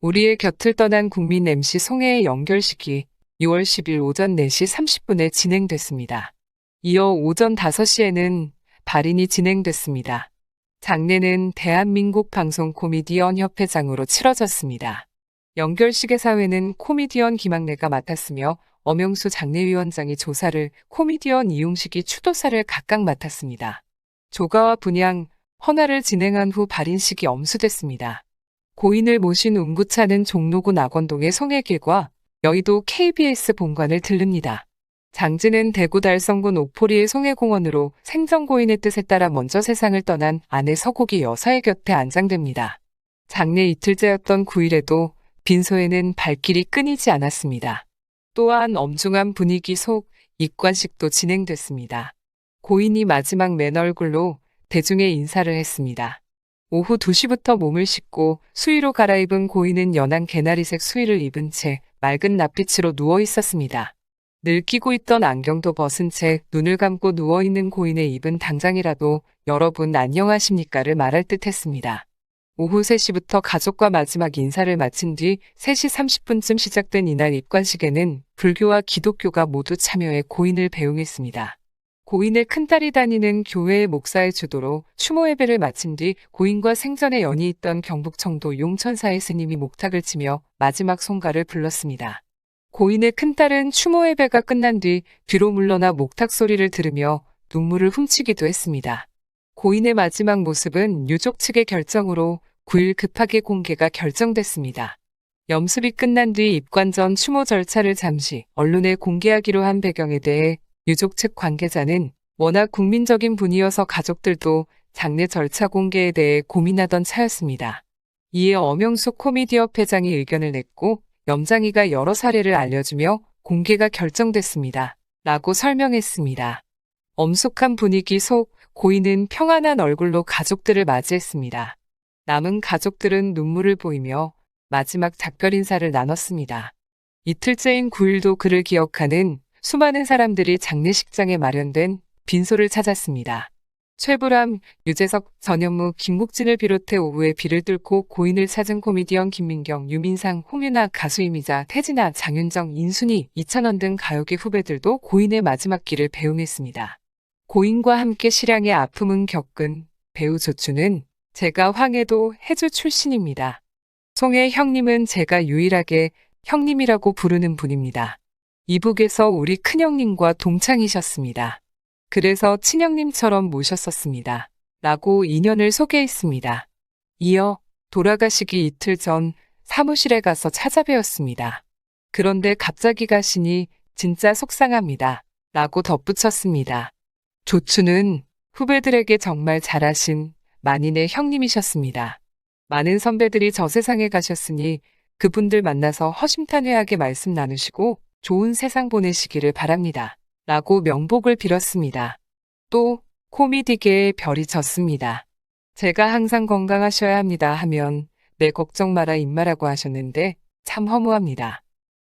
우리의 곁을 떠난 국민 MC 송혜의 연결식이 6월 10일 오전 4시 30분에 진행됐습니다. 이어 오전 5시에는 발인이 진행됐습니다. 장례는 대한민국 방송 코미디언 협회장으로 치러졌습니다. 연결식의 사회는 코미디언 김학래가 맡았으며 엄영수 장례위원장이 조사를 코미디언 이용식이 추도사를 각각 맡았습니다. 조가와 분양, 헌화를 진행한 후 발인식이 엄수됐습니다. 고인을 모신 운구차는 종로구 낙원동의 송해길과 여의도 KBS 본관을 들릅니다. 장지는 대구 달성군 옥포리의 송해공원으로 생전고인의 뜻에 따라 먼저 세상을 떠난 아내 서곡이 여사의 곁에 안장됩니다. 장례 이틀째였던 9일에도 빈소에는 발길이 끊이지 않았습니다. 또한 엄중한 분위기 속 입관식도 진행됐습니다. 고인이 마지막 맨 얼굴로 대중의 인사를 했습니다. 오후 2시부터 몸을 씻고 수의로 갈아입은 고인은 연한 개나리색 수의를 입은 채 맑은 낯빛으로 누워 있었습니다. 늘 끼고 있던 안경도 벗은 채 눈을 감고 누워 있는 고인의 입은 당장이라도 여러분 안녕하십니까를 말할 듯 했습니다. 오후 3시부터 가족과 마지막 인사를 마친 뒤 3시 30분쯤 시작된 이날 입관식에는 불교와 기독교가 모두 참여해 고인을 배웅했습니다. 고인의 큰딸이 다니는 교회의 목사의 주도로 추모 예배를 마친 뒤 고인과 생전에 연이 있던 경북 청도 용천사의 스님이 목탁을 치며 마지막 송가를 불렀습니다. 고인의 큰딸은 추모 예배가 끝난 뒤 뒤로 물러나 목탁 소리를 들으며 눈물을 훔치기도 했습니다. 고인의 마지막 모습은 유족 측의 결정으로 9일 급하게 공개가 결정됐습니다. 염습이 끝난 뒤 입관 전 추모 절차를 잠시 언론에 공개하기로 한 배경에 대해 유족 측 관계자는 워낙 국민적인 분이어서 가족들도 장례 절차 공개에 대해 고민하던 차였습니다. 이에 엄영수 코미디업 회장이 의견을 냈고 염장이가 여러 사례를 알려주며 공개가 결정됐습니다. 라고 설명했습니다. 엄숙한 분위기 속 고인은 평안한 얼굴로 가족들을 맞이했습니다. 남은 가족들은 눈물을 보이며 마지막 작별 인사를 나눴습니다. 이틀째인 9일도 그를 기억하는 수많은 사람들이 장례식장에 마련된 빈소를 찾았습니다. 최불암, 유재석, 전현무, 김국진을 비롯해 오후에 비를 뚫고 고인을 찾은 코미디언 김민경, 유민상, 홍윤아, 가수 이미자, 태진아, 장윤정, 인순이, 이찬원 등 가요계 후배들도 고인의 마지막 길을 배웅했습니다. 고인과 함께 실향의 아픔은 겪은 배우 조추는 제가 황해도 해주 출신입니다. 송혜 형님은 제가 유일하게 형님이라고 부르는 분입니다. 이북에서 우리 큰형님과 동창이셨습니다. 그래서 친형님처럼 모셨었습니다. 라고 인연을 소개했습니다. 이어 돌아가시기 이틀 전 사무실에 가서 찾아뵈었습니다. 그런데 갑자기 가시니 진짜 속상합니다. 라고 덧붙였습니다. 조추는 후배들에게 정말 잘하신 만인의 형님이셨습니다. 많은 선배들이 저 세상에 가셨으니 그분들 만나서 허심탄회하게 말씀 나누시고 좋은 세상 보내시기를 바랍니다. 라고 명복을 빌었습니다. 또 코미디계의 별이 졌습니다. 제가 항상 건강하셔야 합니다 하면 내 걱정 마라 임마라고 하셨는데 참 허무합니다.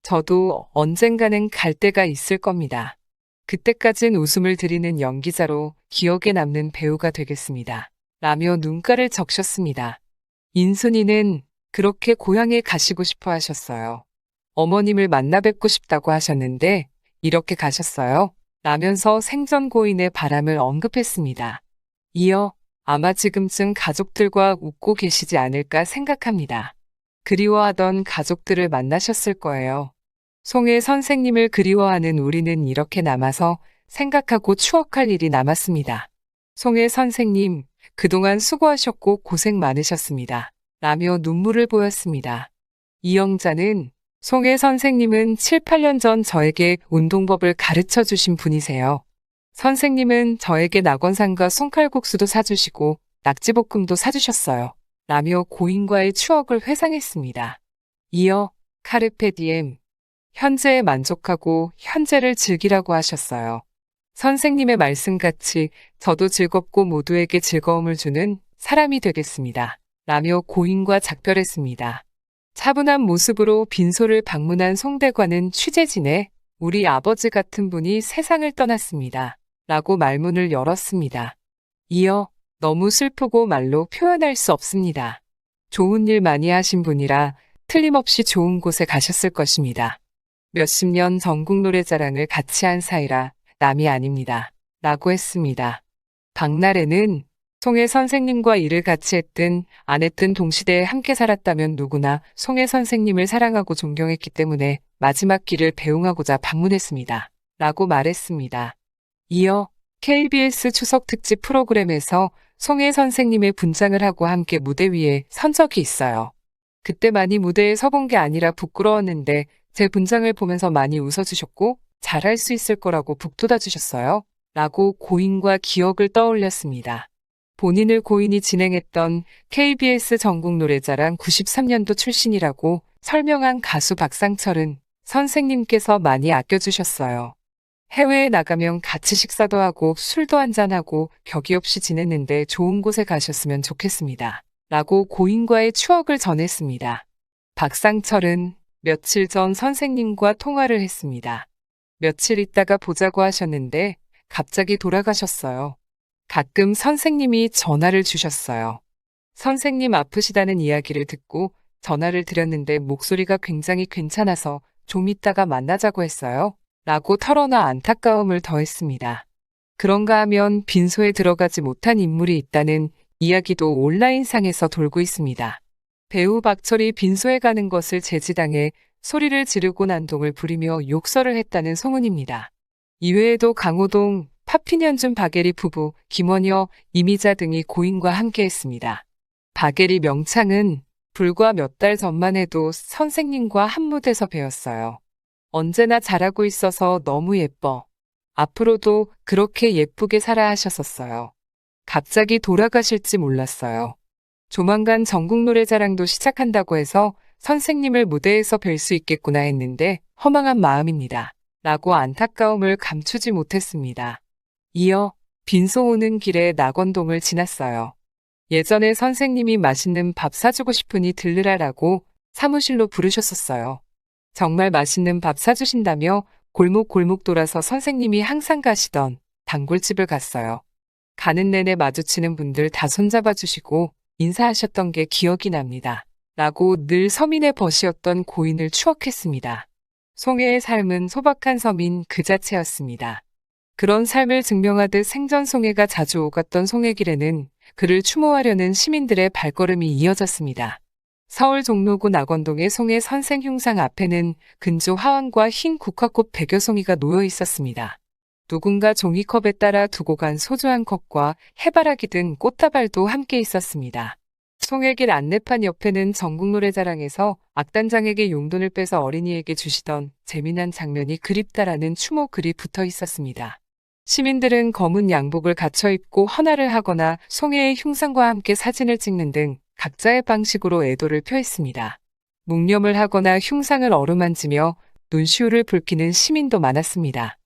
저도 언젠가는 갈 때가 있을 겁니다. 그때까진 웃음을 드리는 연기자로 기억에 남는 배우가 되겠습니다. 라며 눈가를 적셨습니다. 인순이는 그렇게 고향에 가시고 싶어 하셨어요. 어머님을 만나 뵙고 싶다고 하셨는데 이렇게 가셨어요. 라면서 생전 고인의 바람을 언급했습니다. 이어 아마 지금쯤 가족들과 웃고 계시지 않을까 생각합니다. 그리워하던 가족들을 만나셨을 거예요. 송혜 선생님을 그리워하는 우리는 이렇게 남아서 생각하고 추억할 일이 남았습니다. 송혜 선생님, 그동안 수고하셨고 고생 많으셨습니다. 라며 눈물을 보였습니다. 이영자는 송혜 선생님은 7, 8년 전 저에게 운동법을 가르쳐 주신 분이세요. 선생님은 저에게 낙원상과 손칼국수도 사주시고 낙지볶음도 사주셨어요. 라며 고인과의 추억을 회상했습니다. 이어 카르페 디엠, 현재에 만족하고 현재를 즐기라고 하셨어요. 선생님의 말씀같이 저도 즐겁고 모두에게 즐거움을 주는 사람이 되겠습니다. 라며 고인과 작별했습니다. 차분한 모습으로 빈소를 방문한 송대관은 취재진에 우리 아버지 같은 분이 세상을 떠났습니다. 라고 말문을 열었습니다. 이어 너무 슬프고 말로 표현할 수 없습니다. 좋은 일 많이 하신 분이라 틀림없이 좋은 곳에 가셨을 것입니다. 몇십 년 전국 노래자랑을 같이 한 사이라 남이 아닙니다. 라고 했습니다. 박날에는 송혜 선생님과 일을 같이 했든 안 했든 동시대에 함께 살았다면 누구나 송혜 선생님을 사랑하고 존경했기 때문에 마지막 길을 배웅하고자 방문했습니다. 라고 말했습니다. 이어 KBS 추석 특집 프로그램에서 송혜 선생님의 분장을 하고 함께 무대 위에 선 적이 있어요. 그때 많이 무대에 서본 게 아니라 부끄러웠는데 제 분장을 보면서 많이 웃어주셨고 잘할 수 있을 거라고 북돋아 주셨어요. 라고 고인과 기억을 떠올렸습니다. 본인을 고인이 진행했던 KBS 전국 노래자랑 93년도 출신이라고 설명한 가수 박상철은 선생님께서 많이 아껴주셨어요. 해외에 나가면 같이 식사도 하고 술도 한잔하고 격이 없이 지냈는데 좋은 곳에 가셨으면 좋겠습니다. 라고 고인과의 추억을 전했습니다. 박상철은 며칠 전 선생님과 통화를 했습니다. 며칠 있다가 보자고 하셨는데 갑자기 돌아가셨어요. 가끔 선생님이 전화를 주셨어요. 선생님 아프시다는 이야기를 듣고 전화를 드렸는데 목소리가 굉장히 괜찮아서 좀 이따가 만나자고 했어요. 라고 털어놔 안타까움을 더했습니다. 그런가 하면 빈소에 들어가지 못한 인물이 있다는 이야기도 온라인상에서 돌고 있습니다. 배우 박철이 빈소에 가는 것을 제지당해 소리를 지르고 난동을 부리며 욕설을 했다는 소문입니다. 이외에도 강호동, 파피년준 박예리 부부, 김원여, 이미자 등이 고인과 함께했습니다. 박예리 명창은 불과 몇 달 전만 해도 선생님과 한 무대에서 배웠어요. 언제나 잘하고 있어서 너무 예뻐. 앞으로도 그렇게 예쁘게 살아 하셨었어요. 갑자기 돌아가실지 몰랐어요. 조만간 전국 노래자랑도 시작한다고 해서 선생님을 무대에서 뵐 수 있겠구나 했는데 허망한 마음입니다. 라고 안타까움을 감추지 못했습니다. 이어 빈소 오는 길에 낙원동을 지났어요. 예전에 선생님이 맛있는 밥 사주고 싶으니 들르라라고 사무실로 부르셨었어요. 정말 맛있는 밥 사주신다며 골목 골목 돌아서 선생님이 항상 가시던 단골집을 갔어요. 가는 내내 마주치는 분들 다 손잡아 주시고 인사하셨던 게 기억이 납니다. 라고 늘 서민의 벗이었던 고인을 추억했습니다. 송해의 삶은 소박한 서민 그 자체였습니다. 그런 삶을 증명하듯 생전 송해가 자주 오갔던 송해길에는 그를 추모하려는 시민들의 발걸음이 이어졌습니다. 서울 종로구 낙원동의 송해 선생 흉상 앞에는 근조 화환과 흰 국화꽃 백여 송이가 놓여 있었습니다. 누군가 종이컵에 따라 두고 간 소주 한 컵과 해바라기 등 꽃다발도 함께 있었습니다. 송혜길 안내판 옆에는 전국 노래자랑에서 악단장에게 용돈을 빼서 어린이에게 주시던 재미난 장면이 그립다라는 추모 글이 붙어 있었습니다. 시민들은 검은 양복을 갖춰 입고 헌화를 하거나 송혜의 흉상과 함께 사진을 찍는 등 각자의 방식으로 애도를 표했습니다. 묵념을 하거나 흉상을 어루만지며 눈시울을 붉히는 시민도 많았습니다.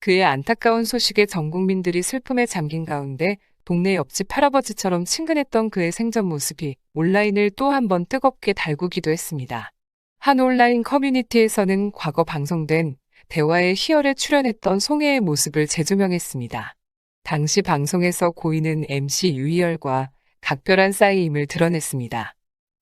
그의 안타까운 소식에 전 국민들이 슬픔에 잠긴 가운데 동네 옆집 할아버지처럼 친근했던 그의 생전 모습이 온라인을 또 한 번 뜨겁게 달구기도 했습니다. 한 온라인 커뮤니티에서는 과거 방송된 대화의 희열에 출연했던 송혜의 모습을 재조명했습니다. 당시 방송에서 고인은 MC 유희열과 각별한 싸이임을 드러냈습니다.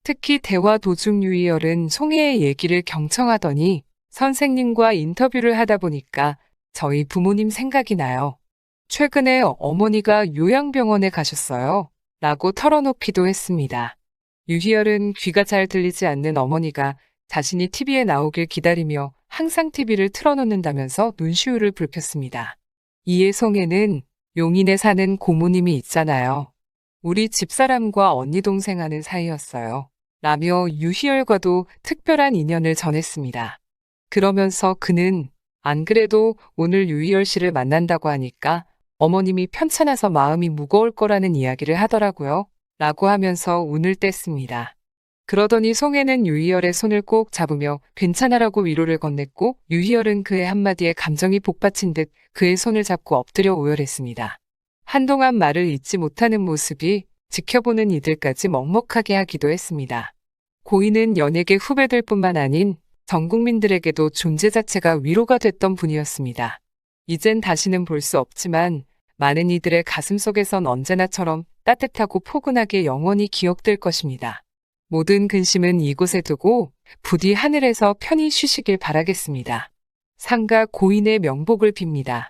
특히 대화 도중 유희열은 송혜의 얘기를 경청하더니 선생님과 인터뷰를 하다 보니까 저희 부모님 생각이 나요. 최근에 어머니가 요양병원에 가셨어요. 라고 털어놓기도 했습니다. 유희열은 귀가 잘 들리지 않는 어머니가 자신이 TV에 나오길 기다리며 항상 TV를 틀어놓는다면서 눈시울을 붉혔습니다. 이에 송에는 용인에 사는 고모님이 있잖아요. 우리 집사람과 언니 동생 하는 사이였어요. 라며 유희열과도 특별한 인연을 전했습니다. 그러면서 그는 안 그래도 오늘 유희열 씨를 만난다고 하니까 어머님이 편찮아서 마음이 무거울 거라는 이야기를 하더라고요. 라고 하면서 운을 뗐습니다. 그러더니 송혜는 유희열의 손을 꼭 잡으며 괜찮아라고 위로를 건넸고 유희열은 그의 한마디에 감정이 복받친 듯 그의 손을 잡고 엎드려 오열했습니다. 한동안 말을 잇지 못하는 모습이 지켜보는 이들까지 먹먹하게 하기도 했습니다. 고인은 연예계 후배들 뿐만 아닌 전 국민들에게도 존재 자체가 위로가 됐던 분이었습니다. 이젠 다시는 볼 수 없지만 많은 이들의 가슴 속에선 언제나처럼 따뜻하고 포근하게 영원히 기억될 것입니다. 모든 근심은 이곳에 두고 부디 하늘에서 편히 쉬시길 바라겠습니다. 상가 고인의 명복을 빕니다.